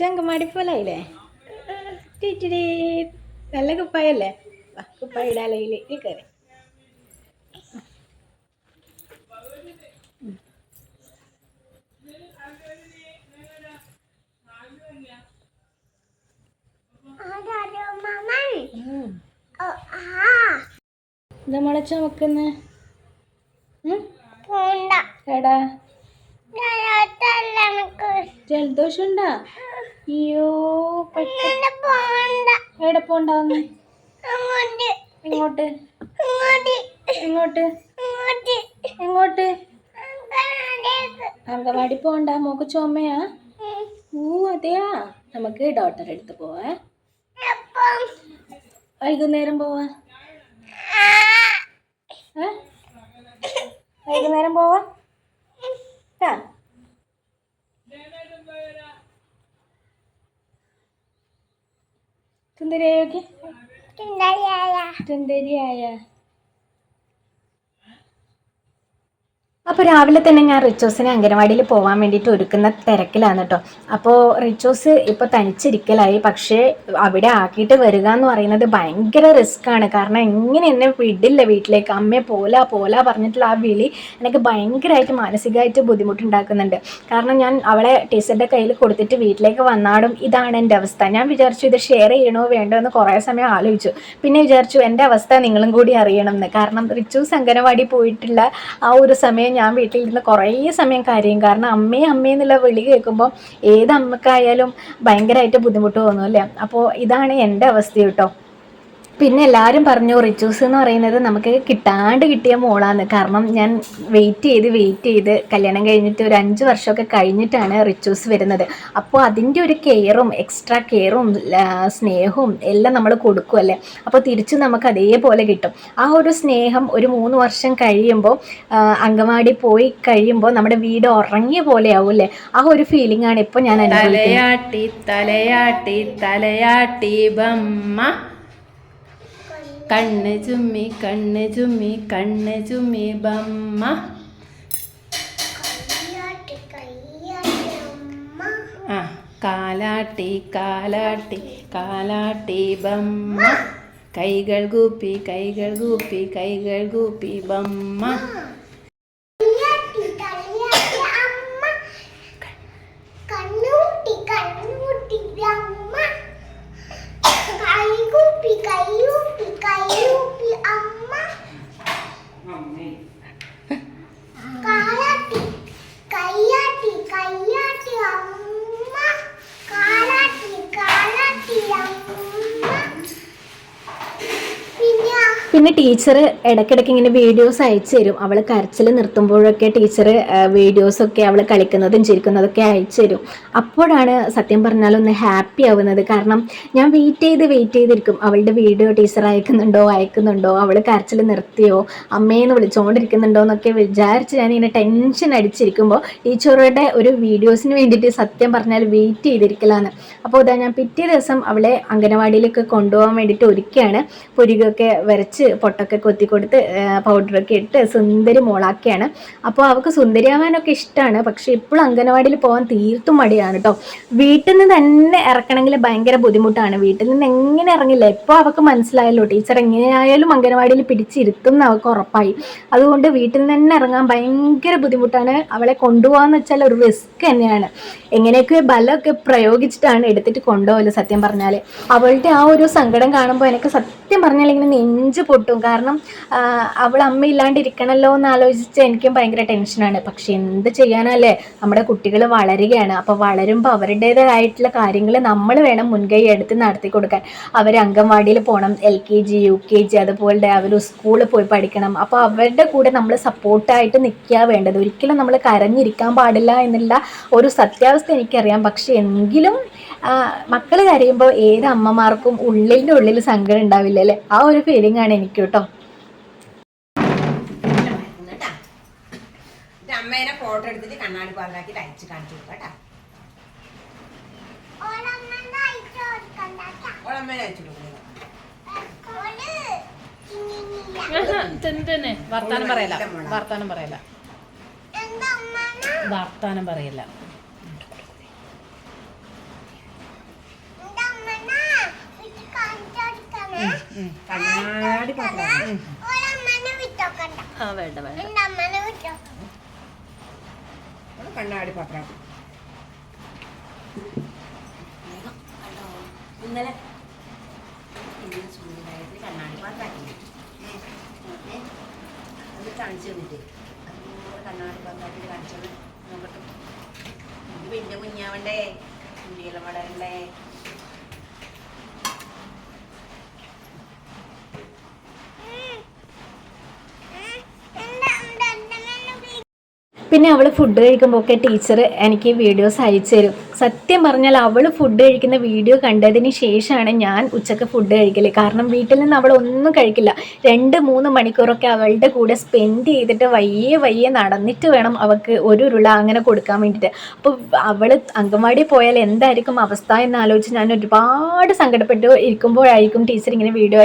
ചങ്കമാടി പോലായില്ലേ? ടീച്ചിടി നല്ല കുപ്പായല്ലേ? കുപ്പായ ഇടാലയിൽ ഈ കയറി ചുമക്കുന്ന? എടാ. ജലദോഷം ഉണ്ടാ അയ്യോ എവിടെ പോണ്ടാന്ന് എങ്ങോട്ട്? എങ്ങോട്ട്? എങ്ങോട്ട്? അങ്കവാടി പോണ്ട മോക്ക് ചുമയാ. ഊ അതെയാ. നമുക്ക് ഡോക്ടറെ അടുത്ത് പോവാ. വൈകുന്നേരം പോവാ? വൈകുന്നേരം പോവാ? ആ. സുന്ദരിയായൊക്കെ സുന്ദരിയായ അപ്പോൾ രാവിലെ തന്നെ ഞാൻ റിച്ചോസിനെ അംഗനവാടിയിൽ പോകാൻ വേണ്ടിയിട്ട് ഒരുക്കുന്ന തിരക്കിലാണ് കേട്ടോ അപ്പോൾ റിച്ചോസ് ഇപ്പോൾ തനിച്ചിരിക്കലായി. പക്ഷേ അവിടെ ആക്കിയിട്ട് വരിക എന്ന് പറയുന്നത് ഭയങ്കര റിസ്ക്കാണ് കാരണം എങ്ങനെ എന്നെ വിടില്ല വീട്ടിലേക്ക്? അമ്മയെ പോലാ പോലാ പറഞ്ഞിട്ടുള്ള ആ വിളി എനിക്ക് ഭയങ്കരമായിട്ട് മാനസികമായിട്ട് ബുദ്ധിമുട്ടുണ്ടാക്കുന്നുണ്ട്. കാരണം ഞാൻ അവളെ ടീച്ചറുടെ കയ്യിൽ കൊടുത്തിട്ട് വീട്ടിലേക്ക് വന്നാടും. ഇതാണ് എന്റെ അവസ്ഥ. ഞാൻ വിചാരിച്ചു ഇത് ഷെയർ ചെയ്യണോ വേണ്ടോ എന്ന് കുറേ സമയം ആലോചിച്ചു. പിന്നെ വിചാരിച്ചു എന്റെ അവസ്ഥ നിങ്ങളും കൂടി അറിയണം എന്ന്. കാരണം റിച്ചൂസ് അംഗനവാടി പോയിട്ടുള്ള ആ ഒരു സമയം ഞാൻ വീട്ടിലിരുന്ന് കുറേ സമയം കരയും. കാരണം അമ്മേ അമ്മേ എന്നുള്ള വിളി കേൾക്കുമ്പോൾ ഏത് അമ്മക്കായാലും ഭയങ്കരമായിട്ട് ബുദ്ധിമുട്ട് തോന്നും അല്ലേ? അപ്പോൾ ഇതാണ് എന്റെ അവസ്ഥ കേട്ടോ. പിന്നെ എല്ലാവരും പറഞ്ഞു റിച്ചൂസ് എന്ന് പറയുന്നത് നമുക്ക് കിട്ടാണ്ട് കിട്ടിയ മോളാണ് കാരണം ഞാൻ വെയിറ്റ് ചെയ്ത് വെയിറ്റ് ചെയ്ത് കല്യാണം കഴിഞ്ഞിട്ട് ഒരു അഞ്ച് വർഷമൊക്കെ കഴിഞ്ഞിട്ടാണ് റിച്ചൂസ് വരുന്നത്. അപ്പോൾ അതിന്റെ ഒരു കെയറും എക്സ്ട്രാ കെയറും സ്നേഹവും എല്ലാം നമ്മൾ കൊടുക്കുമല്ലേ അപ്പോൾ തിരിച്ച് നമുക്ക് അതേപോലെ കിട്ടും. ആ ഒരു സ്നേഹം ഒരു മൂന്ന് വർഷം കഴിയുമ്പോൾ അങ്കമാടി പോയി കഴിയുമ്പോൾ നമ്മുടെ വീട് ഉറങ്ങിയ പോലെ ആവും അല്ലേ ആ ഒരു ഫീലിംഗ് ആണ് ഇപ്പോൾ ഞാൻ അനുഭവിക്കുന്നത്. തലയാട്ടി തലയാട്ടി തലയാട്ടി ബമ്മ. കണ്ണ് ചുമ്മി കണ്ണ് ചുമ്മി കണ്ണ് ചുമ്മി ബമ്മ. ആ കാലാട്ടി കാലാട്ടി കാലാട്ടി ബമ്മ. കൈകൾ കൂപ്പി കൈകൾ കൂപ്പി കൈകൾ കൂപ്പി ബമ്മ കണ്ണൂട്ടി കണ്ണൂട്ടി അമ്മ കൈകൂപ്പി കൈയൂപ്പി കൈയൂപ്പി അമ്മ കാലാട്ടി കയ്യാട്ടി കയ്യാട്ടി അമ്മ കാലാട്ടി കാലാട്ടി അമ്മ പിന്നെ ടീച്ചർ ഇടയ്ക്കിടയ്ക്ക് ഇങ്ങനെ വീഡിയോസ് അയച്ചു തരും. അവൾ കരച്ചിൽ നിർത്തുമ്പോഴൊക്കെ ടീച്ചർ വീഡിയോസൊക്കെ അവൾ കളിക്കുന്നതും ചിരിക്കുന്നതൊക്കെ അയച്ചു തരും. അപ്പോഴാണ് സത്യം പറഞ്ഞാൽ ഒന്ന് ഹാപ്പി ആവുന്നത്. കാരണം ഞാൻ വെയിറ്റ് ചെയ്ത് വെയിറ്റ് ചെയ്തിരിക്കും. അവളുടെ വീഡിയോ ടീച്ചർ അയക്കുന്നുണ്ടോ അയക്കുന്നുണ്ടോ അവൾ കരച്ചിൽ നിർത്തിയോ അമ്മയെന്ന് വിളിച്ചുകൊണ്ടിരിക്കുന്നുണ്ടോ എന്നൊക്കെ വിചാരിച്ച് ഞാൻ ഇങ്ങനെ ടെൻഷൻ അടിച്ചിരിക്കുമ്പോൾ ടീച്ചറുടെ ഒരു വീഡിയോസിന് വേണ്ടിയിട്ട് സത്യം പറഞ്ഞാൽ വെയിറ്റ് ചെയ്തിരിക്കലാണ്. അപ്പോൾ ഇതാ ഞാൻ പിറ്റേ ദിവസം അവളെ അംഗനവാടിയിലേക്ക് കൊണ്ടുപോകാൻ വേണ്ടിയിട്ട് ഒരുക്കുകയാണ് പൊരികൊക്കെ വരച്ച് പൊട്ടൊക്കെ കൊത്തി കൊടുത്ത് പൗഡറൊക്കെ ഇട്ട് സുന്ദരി മോളാക്കിയാണ്. അപ്പോൾ അവൾക്ക് സുന്ദരിയാവാനൊക്കെ ഇഷ്ടമാണ് പക്ഷേ ഇപ്പോഴും അംഗനവാടിയിൽ പോകാൻ തീർത്തും മടിയാണ് കേട്ടോ വീട്ടിൽ നിന്ന് തന്നെ ഇറക്കണമെങ്കിൽ ഭയങ്കര ബുദ്ധിമുട്ടാണ്. വീട്ടിൽ നിന്ന് എങ്ങനെ ഇറങ്ങില്ല? ഇപ്പോൾ അവൾക്ക് മനസ്സിലായല്ലോ? ടീച്ചർ എങ്ങനെയായാലും അംഗനവാടിയിൽ പിടിച്ചിരുത്തും എന്ന് അവൾക്ക് ഉറപ്പായി. അതുകൊണ്ട് വീട്ടിൽ നിന്ന് തന്നെ ഇറങ്ങാൻ ഭയങ്കര ബുദ്ധിമുട്ടാണ്. അവളെ കൊണ്ടുപോകാന്ന് വെച്ചാൽ ഒരു റിസ്ക് തന്നെയാണ്. എങ്ങനെയൊക്കെ ബലമൊക്കെ പ്രയോഗിച്ചിട്ടാണ് എടുത്തിട്ട് കൊണ്ടുപോകൽ സത്യം പറഞ്ഞാൽ അവളുടെ ആ ഒരു സങ്കടം കാണുമ്പോൾ എനിക്ക് സത്യം പറഞ്ഞാൽ ഇങ്ങനെ നെഞ്ച് കാരണം അവൾ അമ്മ ഇല്ലാണ്ടിരിക്കണല്ലോ എന്ന് ആലോചിച്ച് എനിക്കും ഭയങ്കര ടെൻഷനാണ് പക്ഷെ എന്ത് ചെയ്യാനല്ലേ? നമ്മുടെ കുട്ടികൾ വളരുകയാണ്. അപ്പോൾ വളരുമ്പോൾ അവരുടേതായിട്ടുള്ള കാര്യങ്ങൾ നമ്മൾ വേണം മുൻകൈ എടുത്ത് നടത്തി കൊടുക്കാൻ. അവർ അംഗൻവാടിയിൽ പോകണം L K G U K G അതുപോലെ അവർ സ്കൂളിൽ പോയി പഠിക്കണം. അപ്പോൾ അവരുടെ കൂടെ നമ്മൾ സപ്പോർട്ടായിട്ട് നിൽക്കുക വേണ്ടത്. ഒരിക്കലും നമ്മൾ കരഞ്ഞിരിക്കാൻ പാടില്ല എന്നുള്ള ഒരു സത്യാവസ്ഥ എനിക്കറിയാം. പക്ഷെ എങ്കിലും മക്കൾ കരയുമ്പോൾ ഏത് അമ്മമാർക്കും ഉള്ളിന്റെ ഉള്ളിൽ സങ്കടം ഉണ്ടാവില്ല അല്ലേ? ആ ഒരു ഫീലിംഗ് ആണ് എനിക്ക് കേട്ടോ. കേട്ടാ ഇത് അമ്മേനെ ഫോട്ടോ എടുത്തിട്ട് കണ്ണാടി പാലാക്കി അയച്ച് കാണിച്ചു കൊടുക്കാം ഓളമ്മേനെ അയച്ചു കൊടുക്കുന്നത് വർത്താനം പറയല വർത്താനം പറയല എന്താ അമ്മന വർത്താനം പറയല കണ്ണാടി പാത്രം. ആ വേണ്ട വേണ്ട. കണ്ണാടി പാത്രം. ഇന്നലെ ഇന്നലെ ചൂടായിട്ട് കണ്ണാടി പാത്രാക്കി അത് കാണിച്ചു തന്നിട്ട്. അതുപോലെ കണ്ണാടി പാത്രാക്കി കാണിച്ചു നോക്കട്ടെ വലിയ കുഞ്ഞാവണ്ടേ? കുഞ്ഞിയെല്ലാം വളരണ്ടേ പിന്നെ അവൾ ഫുഡ് കഴിക്കുമ്പോൾ ഒക്കെ ടീച്ചർ എനിക്ക് വീഡിയോസ് അയച്ചു തരും. സത്യം പറഞ്ഞാൽ അവൾ ഫുഡ് കഴിക്കുന്ന വീഡിയോ കണ്ടതിന് ശേഷമാണ് ഞാൻ ഉച്ചയ്ക്ക് ഫുഡ് കഴിക്കൽ. കാരണം വീട്ടിൽ നിന്ന് അവൾ ഒന്നും കഴിക്കില്ല. രണ്ട് മൂന്ന് മണിക്കൂറൊക്കെ അവളുടെ കൂടെ സ്പെൻഡ് ചെയ്തിട്ട് വയ്യേ വയ്യെ നടന്നിട്ട് വേണം അവൾക്ക് ഒരു ഉരുള അങ്ങനെ കൊടുക്കാൻ വേണ്ടിയിട്ട് അപ്പോൾ അവൾ അങ്കൻവാടി പോയാൽ എന്തായിരിക്കും അവസ്ഥ എന്ന് ആലോചിച്ച് ഞാൻ ഒരുപാട് സങ്കടപ്പെട്ട് ഇരിക്കുമ്പോഴായിരിക്കും ടീച്ചർ ഇങ്ങനെ വീഡിയോ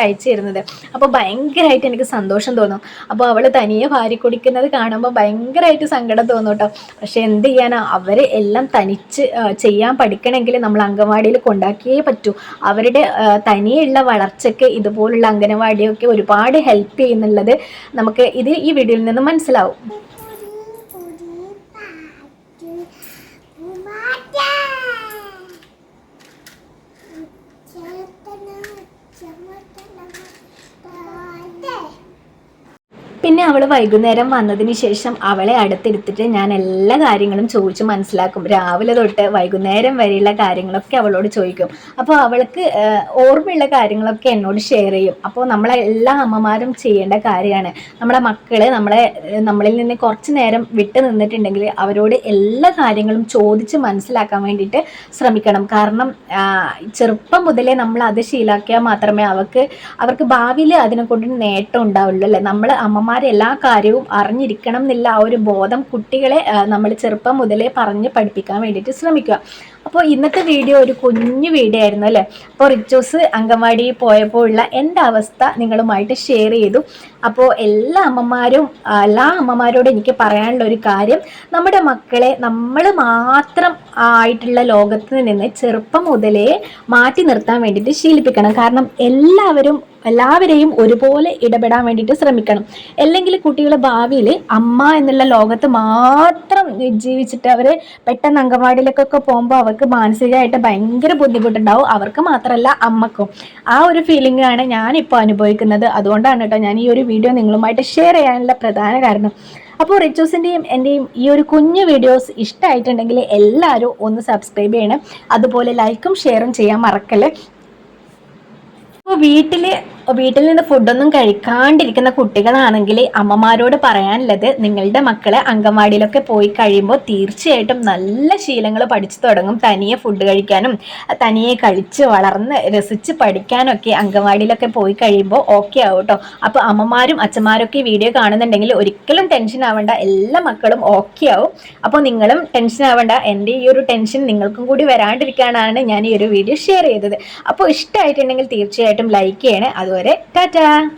അയച്ചു തരുന്നത്. അപ്പോൾ ഭയങ്കരമായിട്ട് എനിക്ക് സന്തോഷം തോന്നും. അപ്പോൾ അവൾ തനിയെ വാരി കുടിക്കുന്നത് കാണുമ്പോൾ ഭയങ്കരമായിട്ട് സങ്കടം തോന്നും കേട്ടോ. പക്ഷെ എന്ത് ചെയ്യാനാ? അവർ എല്ലാം തനിച്ച് ആ, ചെയ്യാൻ പഠിക്കണമെങ്കിൽ നമ്മൾ അംഗൻവാടിയിൽ കൊണ്ടാക്കിയേ പറ്റൂ. അവരുടെ തനിയുള്ള വളർച്ചയ്ക്ക് ഇതുപോലുള്ള അംഗനവാടിയൊക്കെ ഒരുപാട് ഹെൽപ്പ് ചെയ്യുന്നുള്ളത് നമുക്ക് ഇത് ഈ വീഡിയോയിൽ നിന്ന് മനസ്സിലാവും. അവൾ വൈകുന്നേരം വന്നതിന് ശേഷം അവളെ അടുത്തെടുത്തിട്ട് ഞാൻ എല്ലാ കാര്യങ്ങളും ചോദിച്ച് മനസ്സിലാക്കും. രാവിലെ തൊട്ട് വൈകുന്നേരം വരെയുള്ള കാര്യങ്ങളൊക്കെ അവളോട് ചോദിക്കും. അപ്പോൾ അവൾക്ക് ഓർമ്മയുള്ള കാര്യങ്ങളൊക്കെ എന്നോട് ഷെയർ ചെയ്യും. അപ്പോൾ നമ്മളെ എല്ലാ അമ്മമാരും ചെയ്യേണ്ട കാര്യമാണ്. നമ്മളെ മക്കൾ നമ്മളെ നമ്മളിൽ നിന്ന് കുറച്ച് നേരം വിട്ടു നിന്നിട്ടുണ്ടെങ്കിൽ അവരോട് എല്ലാ കാര്യങ്ങളും ചോദിച്ച് മനസ്സിലാക്കാൻ വേണ്ടിയിട്ട് ശ്രമിക്കണം. കാരണം ചെറുപ്പം മുതലേ നമ്മൾ അത് ശീലാക്കിയാൽ മാത്രമേ അവർക്ക് അവർക്ക് ഭാവിയിൽ അതിനെ കൊണ്ട് നേട്ടം ഉണ്ടാവുള്ളൂ അല്ലേ? നമ്മൾ അമ്മമാർ എല്ലാ കാര്യവും അറിഞ്ഞിരിക്കണം എന്നില്ല ആ ഒരു ബോധം കുട്ടികളെ നമ്മൾ ചെറുപ്പം മുതലേ പറഞ്ഞ് പഠിപ്പിക്കാൻ വേണ്ടിയിട്ട് ശ്രമിക്കുക. അപ്പോൾ ഇന്നത്തെ വീഡിയോ ഒരു കുഞ്ഞു വീഡിയോ ആയിരുന്നു അല്ലേ? അപ്പോൾ റിച്ചോസ് അങ്കമാടി പോയപ്പോൾ ഉള്ള എന്റെ അവസ്ഥ നിങ്ങളുമായിട്ട് ഷെയർ ചെയ്തു. അപ്പോൾ എല്ലാ അമ്മമാരും എല്ലാ അമ്മമാരോടും എനിക്ക് പറയാനുള്ള ഒരു കാര്യം നമ്മുടെ മക്കളെ നമ്മൾ മാത്രം ആയിട്ടുള്ള ലോകത്ത് നിന്ന് ചെറുപ്പം മുതലേ മാറ്റി നിർത്താൻ വേണ്ടിയിട്ട് ശീലിപ്പിക്കണം. കാരണം എല്ലാവരും എല്ലാവരെയും ഒരുപോലെ ഇടപെടാൻ വേണ്ടിയിട്ട് ശ്രമിക്കണം. അല്ലെങ്കിൽ കുട്ടികൾ ഭാവിയിൽ അമ്മ എന്നുള്ള ലോകത്ത് മാത്രം ജീവിച്ചിട്ട് അവർ പെട്ടെന്ന് അംഗൻവാടിയിലേക്കൊക്കെ പോകുമ്പോൾ അവർക്ക് മാനസികമായിട്ട് ഭയങ്കര ബുദ്ധിമുട്ടുണ്ടാവും. അവർക്ക് മാത്രമല്ല അമ്മക്കും. ആ ഒരു ഫീലിംഗ് ആണ് ഇപ്പോൾ അനുഭവിക്കുന്നത്. അതുകൊണ്ടാണ് കേട്ടോ ഞാൻ ഈ ഒരു വീഡിയോ നിങ്ങളുമായിട്ട് ഷെയർ ചെയ്യാനുള്ള പ്രധാന കാരണം. അപ്പോൾ റിച്ചൂസിന്റെയും എന്റെയും ഈ ഒരു കുഞ്ഞു വീഡിയോസ് ഇഷ്ടമായിട്ടുണ്ടെങ്കിൽ എല്ലാവരും ഒന്ന് സബ്സ്ക്രൈബ് ചെയ്യണം. അതുപോലെ ലൈക്കും ഷെയറും ചെയ്യാൻ മറക്കല്ലേ. അപ്പോൾ വീട്ടിൽ വീട്ടിൽ നിന്ന് ഫുഡൊന്നും കഴിക്കാണ്ടിരിക്കുന്ന കുട്ടികളാണെങ്കിൽ അമ്മമാരോട് പറയാനുള്ളത് നിങ്ങളുടെ മക്കളെ അംഗൻവാടിയിലൊക്കെ പോയി കഴിയുമ്പോൾ തീർച്ചയായിട്ടും നല്ല ശീലങ്ങൾ പഠിച്ചു തുടങ്ങും. തനിയെ ഫുഡ് കഴിക്കാനും തനിയെ കഴിച്ച് വളർന്ന് രസിച്ച് പഠിക്കാനൊക്കെ അംഗൻവാടിയിലൊക്കെ പോയി കഴിയുമ്പോൾ ഓക്കെ ആവും കേട്ടോ അപ്പോൾ അമ്മമാരും അച്ഛന്മാരൊക്കെ വീഡിയോ കാണുന്നുണ്ടെങ്കിൽ ഒരിക്കലും ടെൻഷൻ ആവേണ്ട. എല്ലാ മക്കളും ഓക്കെ ആവും. അപ്പോൾ നിങ്ങളും ടെൻഷൻ ആവേണ്ട. എന്റെ ഈ ഒരു ടെൻഷൻ നിങ്ങൾക്കും കൂടി വരാണ്ടിരിക്കാനാണ് ഞാൻ ഈ ഒരു വീഡിയോ ഷെയർ ചെയ്തത്. അപ്പോൾ ഇഷ്ടമായിട്ടുണ്ടെങ്കിൽ തീർച്ചയായിട്ടും ലൈക്ക് ചെയ്യണേ. അതുവരെ ടാറ്റാ.